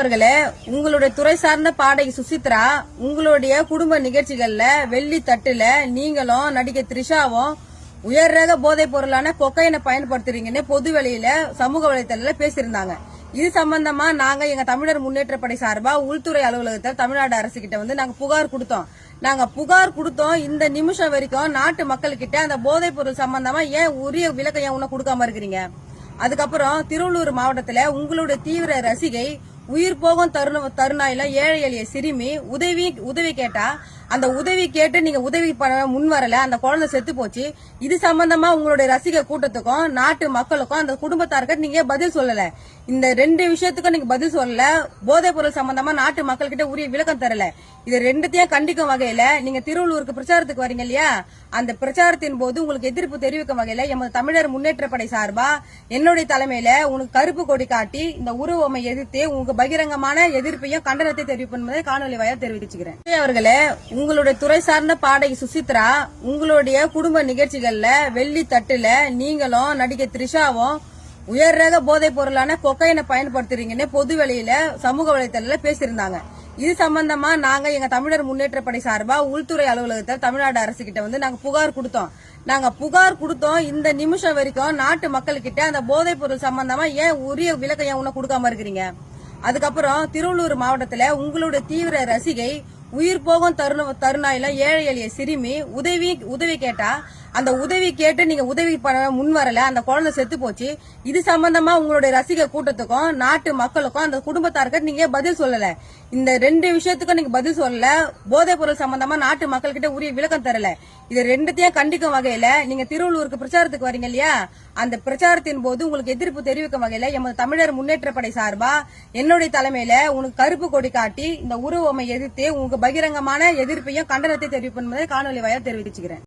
அவர்களே உங்களுடைய துறை சார்ந்த பாடகி சுசித்ரா உங்களுடைய குடும்ப நிகழ்ச்சிகள்ல வெள்ளி தட்டுல நீங்களும் நடிகை த்ரிஷாவும் உயர் ரக போதைப் பொருளான கொக்கையினை பயன்படுத்துறீங்கன்னு பொது வெளியில சமூக வலைதளத்துல பேசியிருந்தாங்க. இது சம்பந்தமா நாங்க எங்க தமிழர் முன்னேற்ற படை சார்பா உள்துறை அலுவலகத்தில் தமிழ்நாடு அரசு கிட்ட வந்து நாங்க புகார் கொடுத்தோம். நாங்க புகார் கொடுத்தோம் இந்த நிமிஷம் வரைக்கும் நாட்டு மக்கள்கிட்ட அந்த போதைப் பொருள் சம்பந்தமா ஏன் உரிய விளக்கம் ஏன் இன்னும் கொடுக்காம இருக்கிறீங்க? அதுக்கப்புறம் திருவள்ளூர் மாவட்டத்துல உங்களுடைய தீவிர ரசிகை உயிர் போகும் தருண தருணாயில ஏழை எளிய சிறுமி உதவி உதவி கேட்டா அந்த உதவி கேட்டு நீங்க உதவி பண்ண முன் வரல அந்த குழந்தை செத்து போச்சு. இது சம்பந்தமா உங்களுடைய ரசிக கூட்டத்துக்கும் நாட்டு மக்களுக்கும் அந்த குடும்பத்தாருக்கு நீங்க பதில் சொல்லல. இந்த ரெண்டு விஷயத்துக்கும் நீங்க பதில் சொல்லல. போதைப் பொருள் சம்பந்தமா நாட்டு மக்கள்கிட்ட உரிய விளக்கம் தரல. இது ரெண்டுத்தையும் கண்டிக்கும் வகையில நீங்க திருவள்ளூருக்கு பிரச்சாரத்துக்கு வரீங்க இல்லையா? அந்த பிரச்சாரத்தின் போது உங்களுக்கு எதிர்ப்பு தெரிவிக்கும் வகையில எமது தமிழர் முன்னேற்ற படை சார்பா என்னுடைய தலைமையில உனக்கு கருப்பு கொடி காட்டி இந்த உருவமை எதிர்த்து உங்களுக்கு பகிரங்கமான எதிர்ப்பையும் கண்டனத்தை தெரிவிப்பதை காணொலி வாயா தெரிவிச்சுக்கிறேன் விஜய் அவர்களே உங்களுடைய துறை சார்ந்த பாடகி சுசித்ரா உங்களுடைய குடும்ப நிகழ்ச்சிகள்ல வெள்ளி தட்டுல நீங்களும் நடிகை த்ரிஷாவும் உயர் ரக போதைப் பொருளான கொக்கைனை பயன்படுத்துறீங்கன்னு பொது வெளியில சமூக வலைதளத்துல பேசியிருந்தாங்க. இது சம்பந்தமா நாங்க எங்க தமிழர் முன்னேற்ற படை சார்பா உள்துறை அலுவலகத்தில் தமிழ்நாடு அரசு கிட்ட வந்து நாங்க புகார் கொடுத்தோம். நாங்க புகார் கொடுத்தோம் இந்த நிமிஷம் வரைக்கும் நாட்டு மக்கள்கிட்ட அந்த போதைப் பொருள் சம்பந்தமா ஏன் உரிய விளக்கம் ஏன் இன்னும் கொடுக்காம இருக்கிறீங்க? அதுக்கப்புறம் திருவள்ளூர் மாவட்டத்துல உங்களுடைய தீவிர ரசிகை உயிர் போகும் தருண தருணாயில ஏழை எளிய சிறுமி உதவி உதவி கேட்டா அந்த உதவி கேட்டு நீங்க உதவி பண்ண முன் வரல அந்த குழந்தை செத்து போச்சு. இது சம்பந்தமா உங்களுடைய ரசிக கூட்டத்துக்கும் நாட்டு மக்களுக்கும் அந்த குடும்பத்தாருக்கு நீங்க பதில் சொல்லல. இந்த ரெண்டு விஷயத்துக்கும் நீங்க பதில் சொல்லல. போதைப் பொருள் சம்பந்தமா நாட்டு மக்கள்கிட்ட உரிய விளக்கம் தரல. இது ரெண்டுத்தையும் கண்டிக்கும் வகையில நீங்க திருவள்ளூருக்கு பிரச்சாரத்துக்கு வரீங்க இல்லையா? அந்த பிரச்சாரத்தின் போது உங்களுக்கு எதிர்ப்பு தெரிவிக்கும் வகையில எமது தமிழர் முன்னேற்ற படை சார்பா என்னுடைய தலைமையில உனக்கு கருப்பு கொடி காட்டி இந்த உருவமை எதிர்த்து உங்களுக்கு பகிரங்கமான எதிர்ப்பையும் கண்டனத்தை தெரிவிப்பதை காணொலி வாயா தெரிவிச்சுக்கிறேன்